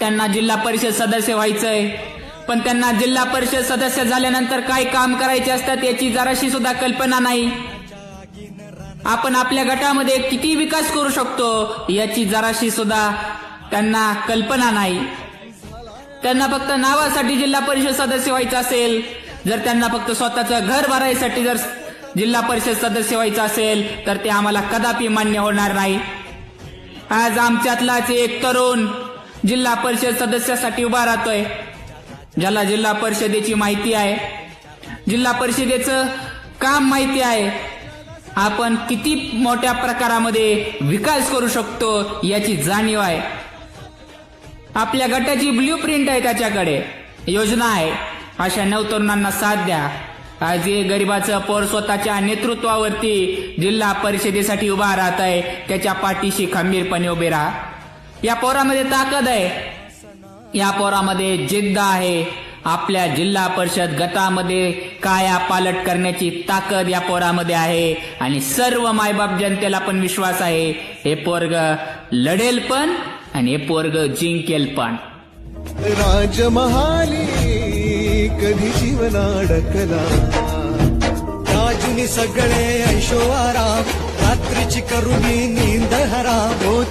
त्यांना जिल्हा परिषद सदस्य व्हायचंय. पण त्यांना जिल्हा परिषद सदस्य झाल्यानंतर काय काम करायचे असतात याची जराशी सुद्धा कल्पना नाही. आपण आपल्या गटामध्ये किती विकास करू शकतो याची जराशी सुद्धा त्यांना कल्पना नाही. त्यांना फक्त नावासाठी जिल्हा परिषद सदस्य व्हायचं असेल जर त्यांना फक्त स्वतःचं घर भरायसाठी जर जिल्हा परिषद सदस्य व्हायचं असेल तर ते आम्हाला कदापि मान्य होणार नाही. आज आमच्यातलाच एक तरुण जिल्हा परिषद सदस्यासाठी उभा राहतोय. ज्याला जिल्हा परिषदेची माहिती आहे. जिल्हा परिषदेचं काम माहिती आहे. आपण किती मोठ्या प्रकारामध्ये विकास करू शकतो याची जाणीव आहे. आपल्या गटाची ब्ल्यू प्रिंट आहे त्याच्याकडे. योजना आहे. अशा नवतरुणांना साथ द्या. आज गरिबाचं पोर स्वतःच्या नेतृत्वावरती जिल्हा परिषदेसाठी उभा राहत आहे त्याच्या पाठीशी खंबीरपणे उभे राहा. या पोरामध्ये ताकद आहे. या पोरामध्ये जिद्द आहे. आपल्या जिल्हा परिषद गटामध्ये काया पालट करण्याची ताकद या पोरामध्ये आहे आणि सर्व मायबाप जनतेला पण विश्वास आहे. हे पोरग लढेल पण आणि हे पोरग जिंकेल पण. राजमहाली. कधी जीवना अडकला राजुनी सगळे ऐशो आराम रात्रीची करुणी नींद हराम. हो